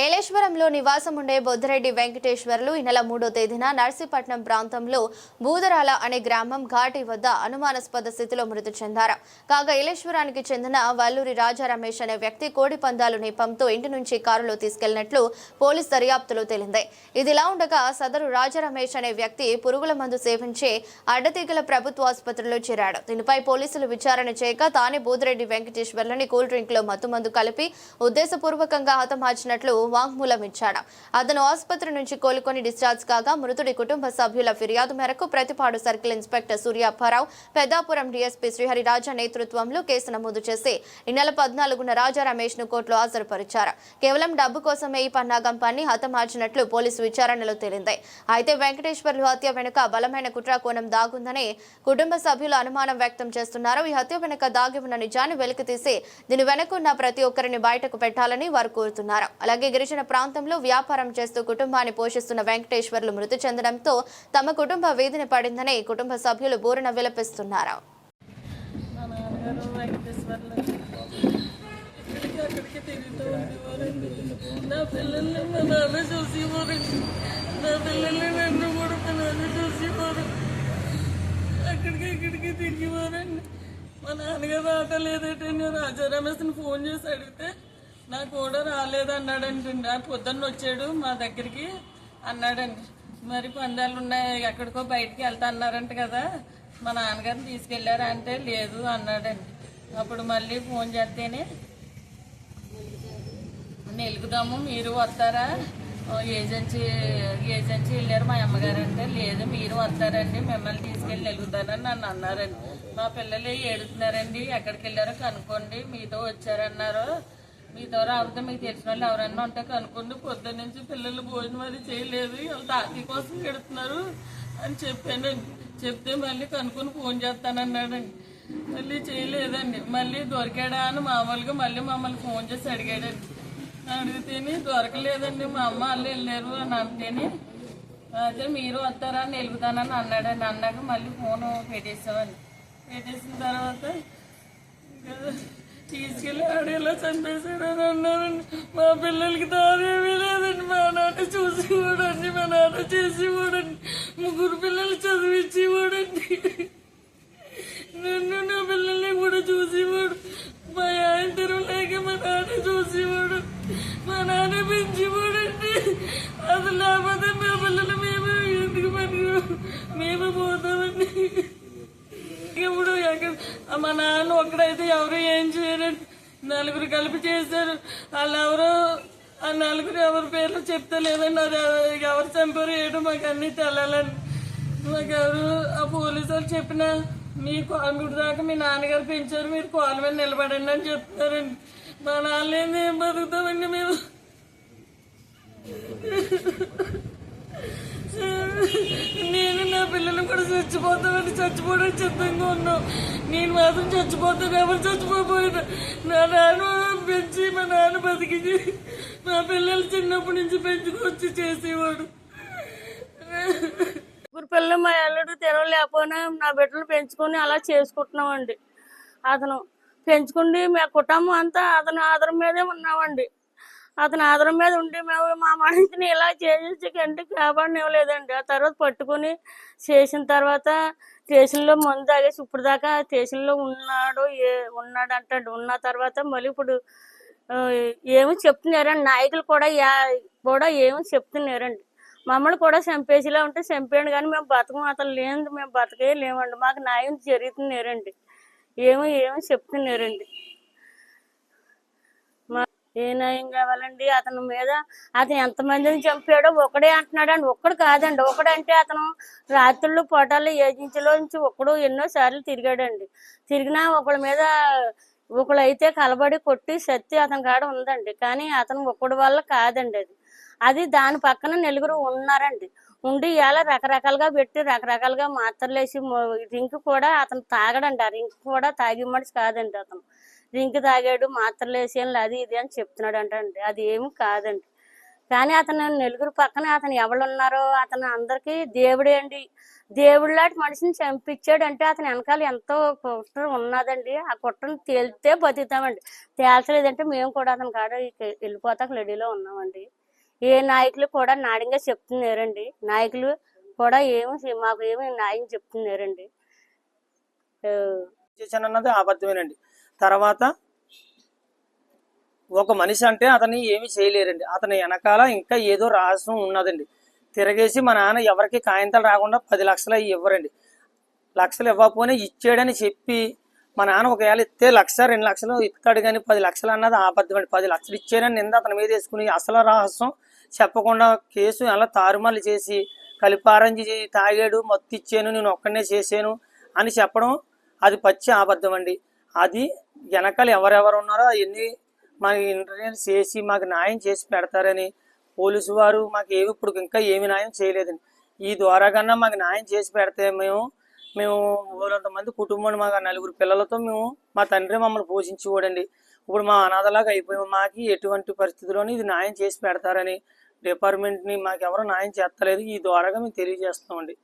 ఏలేశ్వరంలో నివాసం ఉండే బొద్దిరెడ్డి వెంకటేశ్వర్లు ఈ నెల మూడో తేదీన నర్సీపట్నం ప్రాంతంలో బూదరాల అనే గ్రామం ఘాటి వద్ద అనుమానాస్పద స్థితిలో మృతి చెందారు. కాగా ఏలేశ్వరానికి చెందిన వల్లూరి రాజా రమేష్ అనే వ్యక్తి కోడి పందాలు నేపంతో ఇంటి నుంచి కారులో తీసుకెళ్ళినట్లు పోలీస్ దర్యాప్తులో తేలింది. ఇదిలా ఉండగా సదరు రాజా రమేష్ అనే వ్యక్తి పురుగుల మందు సేవించి అడ్డతీగల ప్రభుత్వ ఆసుపత్రిలో చేరాడు. దీనిపై పోలీసులు విచారణ చేయక తానే బూదిరెడ్డి వెంకటేశ్వర్లని కూల్ డ్రింక్లో మత్తుమందు కలిపి ఉద్దేశపూర్వకంగా హతమార్చినట్లు వాంగ్మూలం ఇచ్చాడు అతను ఆసుపత్రి నుంచి కోలుకొని డిశ్చార్జ్ కాగా మృతుడి కుటుంబ సభ్యుల ఫిర్యాదు మేరకు Prathipadu circle inspector Suryaparao Peddapuram DSP Srihari Raja నేతృత్వంలో కేసు నమోదు చేసి ఈ నెల పద్నాలుగున రాజా రమేష్ను కోర్టులో హాజరుపరిచారు. కేవలం డబ్బు కోసమే ఈ పన్నాగం పన్ని హతమార్చినట్లు పోలీసు విచారణలో తేలింది. అయితే వెంకటేశ్వర్లు హత్య వెనుక బలమైన కుట్ర కోణం దాగుందని కుటుంబ సభ్యులు అనుమానం వ్యక్తం చేస్తున్నారు. ఈ హత్య వెనుక దాగి ఉన్న నిజాన్ని వెలికితీసి దీని వెనుకున్న ప్రతి ఒక్కరిని బయటకు పెట్టాలని వారు కోరుతున్నారు. అలాగే గిరిజన ప్రాంతంలో వ్యాపారం చేస్తూ కుటుంబాన్ని పోషిస్తున్న వెంకటేశ్వర్లు మృతి చెందడంతో తమ కుటుంబ వేదిన పడిందని కుటుంబ సభ్యులు బోరున విలపిస్తున్నారు. మా నాన్నగారు అక్కడికి తిరుగుతూ మా ఇక్కడికి మా నాన్నగారు రాజా రమేష్ని ఫోన్ చేసి అడిగితే నాకు కూడా రాలేదన్నాడండి ఆ పొద్దున్న వచ్చాడు మా దగ్గరికి అన్నాడండి. మరి పందాలు ఉన్నాయి ఎక్కడికో బయటికి వెళ్తా అన్నారంట కదా. మా నాన్నగారిని తీసుకెళ్ళారా అంటే లేదు అన్నాడండి. అప్పుడు మళ్ళీ ఫోన్ చేస్తేనే నిలుగుదాము మీరు వస్తారా? ఏజెన్సీ ఏజెన్సీ వెళ్ళారు మా అమ్మగారు అంటే లేదు మీరు వస్తారండి మిమ్మల్ని తీసుకెళ్ళి వెలుగుతారని నన్ను అన్నారండి. మా పిల్లలు ఏడుతున్నారండి ఎక్కడికి వెళ్ళారో కనుక్కోండి మీతో వచ్చారన్నారు మీ ద్వారా అవుతా మీకు తెలిసిన వాళ్ళు ఎవరన్నా ఉంటే కనుక్కోండి. పొద్దున్న నుంచి పిల్లలు భోజనం అది చేయలేదు. వాళ్ళు తాకి కోసం పెడుతున్నారు అని చెప్పానండి చెప్తే మళ్ళీ కనుక్కొని ఫోన్ చేస్తానన్నాడండి. మళ్ళీ చేయలేదండి. మళ్ళీ దొరికాడా అని మామూలుగా మళ్ళీ మమ్మల్ని ఫోన్ చేసి అడిగాడండి. అడిగితేనే దొరకలేదండి. మా అమ్మ వాళ్ళు వెళ్ళారు అని అంటేనే అదే మీరు వస్తారా అని వెలుగుతానని అన్నాడండి. అన్నాక మళ్ళీ ఫోన్ పెట్టేసామని పెట్టేసిన తర్వాత ఇంకా తీసుకెళ్ళి ఆడేలా చంపేశాడని అన్నారు మా పిల్లలకి దారేమీ లేదండి. మా నాన్న చూసేవాడండి. మా నాన్న చేసి చేసేవాడండి. ముగ్గురు పిల్లలు చదివించి చదివించేవాడండి నన్ను నా పిల్లల్ని కూడా చూసేవాడు. మా యాంటరు లేక మా నాన్న చూసేవాడు. మా నాన్న పెంచేవాడండి. అది లేకపోతే మా పిల్లలు మేము ఎందుకు పని మేము పోతామండి. మా నాన్న ఒక్కడైతే ఎవరు ఏం చేయరండి నలుగురు కలిపి చేశారు. వాళ్ళు ఎవరో ఆ నలుగురు ఎవరి పేర్లు చెప్తే లేదండి అది ఎవరు చంపారు ఏడు మాకు అన్నీ తెలాలండి మాకు ఎవరు ఆ పోలీసు వాళ్ళు చెప్పిన మీ కాన్గుడి దాకా మీ నాన్నగారు పెంచారు మీరు కాలు మీద నిలబడండి అని చెప్తారండి మా నాన్న ఏంది ఏం బతుకుతామండి మేము నేను నా పిల్లలు కూడా చచ్చిపోతామని చచ్చిపోవడానికి సిద్ధంగా ఉన్నాం నేను మాత్రం చచ్చిపోతాను ఎవరు చచ్చిపోబోయినా నా నాన్న పెంచి మా నాన్న బతికించి మా పిల్లలు చిన్నప్పటి నుంచి పెంచుకొచ్చి చేసేవాడు. ముగ్గురు పిల్లలు మా అల్లుడు తినలేకపోయినా నా బిడ్డలు పెంచుకొని అలా చేసుకుంటున్నామండి. అతను పెంచుకుండి మా కుటుంబం అంతా అతని ఆధారం మీదే ఉన్నామండి. అతని ఆధారం మీద ఉండి మేము మా మనిషిని ఇలా చేసేసి కంటికి కాపాడనివ్వలేదండి ఆ తర్వాత పట్టుకొని చేసిన తర్వాత స్టేషన్లో మందు తాగేసి ఇప్పుడు దాకా స్టేషన్లో ఉన్నాడు ఏ ఉన్నాడు అంటాడు ఉన్న తర్వాత మళ్ళీ ఇప్పుడు ఏమి ఏమో చెప్తున్నారండి. నాయకులు కూడా యా- కూడా ఏమో చెప్తున్నారండి. మమ్మల్ని కూడా చంపేసేలా ఉంటే చంపేయండి కానీ మేము బతకం అతను లేదు మేము బతకే లేమండి. మాకు న్యాయం జరుగుతున్నారండి. ఏమో ఏమో చెప్తున్నారండి. ఏ న్యాయం కావాలండి? అతని మీద అతను ఎంతమందిని చంపాడో ఒకడే అంటున్నాడండి ఒక్కడు కాదండి. ఒకడంటే అతను రాత్రులు పొటాలు ఏజెన్సీలో నుంచి ఒక్కడు ఎన్నో సార్లు తిరిగాడండి. తిరిగినా ఒకళ్ళ మీద ఒకళ్ళు అయితే కలబడి కొట్టి శక్తి అతని కాడ ఉందండి. కానీ అతను ఒక్కడి వల్ల కాదండి అది. అది దాని పక్కన నలుగురు ఉన్నారండి. ఉండి ఇలా రకరకాలుగా పెట్టి రకరకాలుగా మాత్రలు వేసి రింక్ కూడా అతను తాగడండి. ఆ రింక్ కూడా తాగి మనిషి కాదండి అతను. రింక్ తాగాడు మాత్రలు వేసి అది ఇది అని చెప్తున్నాడు అంటండి అది ఏమి కాదండి. కానీ అతను నలుగురు పక్కన అతను ఎవరు ఉన్నారో అతను అందరికీ దేవుడే అండి. దేవుడు లాంటి మనిషిని చంపించాడు అంటే అతని వెనకాల ఎంతో కుట్ర ఉన్నదండి. ఆ కుట్రను తేలితే బతుకుతామండి. తేల్చలేదంటే మేము కూడా అతని కాడ వెళ్ళిపోతాక రెడీలో ఉన్నామండి. ఏ నాయకులు కూడా నాడంగా చెప్తున్నారండి. నాయకులు కూడా ఏమి మాకు ఏమి న్యాయం చెప్తున్నారండి. ఆ, చేశానన్నది అబద్ధమేనండి తర్వాత ఒక మనిషి అంటే అతన్ని ఏమి చేయలేరండి. అతని వెనకాల ఇంకా ఏదో రహస్యం ఉన్నదండి. తిరగేసి మా నాన్న ఎవరికి కాయంతలు రాకుండా పది లక్షలు అవి ఇవ్వరండి. లక్షలు ఇవ్వకపోయినా ఇచ్చాడని చెప్పి మా నాన్న ఒకవేళ ఇస్తే లక్ష రెండు లక్షలు ఇస్తాడు కానీ పది లక్షలు అన్నది ఆబద్ధమండి అండి. పది లక్షలు ఇచ్చాడని నింద అతని మీద వేసుకుని అసలు రహస్యం చెప్పకుండా కేసు అలా తారుమాలు చేసి కలిపారంజి చేసి తాగాడు మత్తు ఇచ్చాను నేను ఒక్కడనే చేశాను అని చెప్పడం అది పచ్చి ఆబద్ధం అండి. అది వెనకాల ఎవరెవరు ఉన్నారో అవన్నీ మాకు ఇంటర్వ్యూ చేసి మాకు న్యాయం చేసి పెడతారని పోలీసు వారు మాకు ఏమి ఇప్పుడు ఇంకా ఏమి న్యాయం చేయలేదండి. ఈ ద్వారా కన్నా మాకు న్యాయం చేసి పెడితే మేము మేము ఊరంత మంది కుటుంబం మాకు నలుగురు పిల్లలతో మేము మా తండ్రి మమ్మల్ని పోషించేవాడండి. ఇప్పుడు మా అనాథలాగా అయిపోయాము మాకు ఎటువంటి పరిస్థితుల్లోనూ ఇది న్యాయం చేసి పెడతారని డిపార్ట్మెంట్ని మాకు ఎవరు న్యాయం చేస్తలేదు. ఈ ద్వారాగా మేము తెలియజేస్తామండి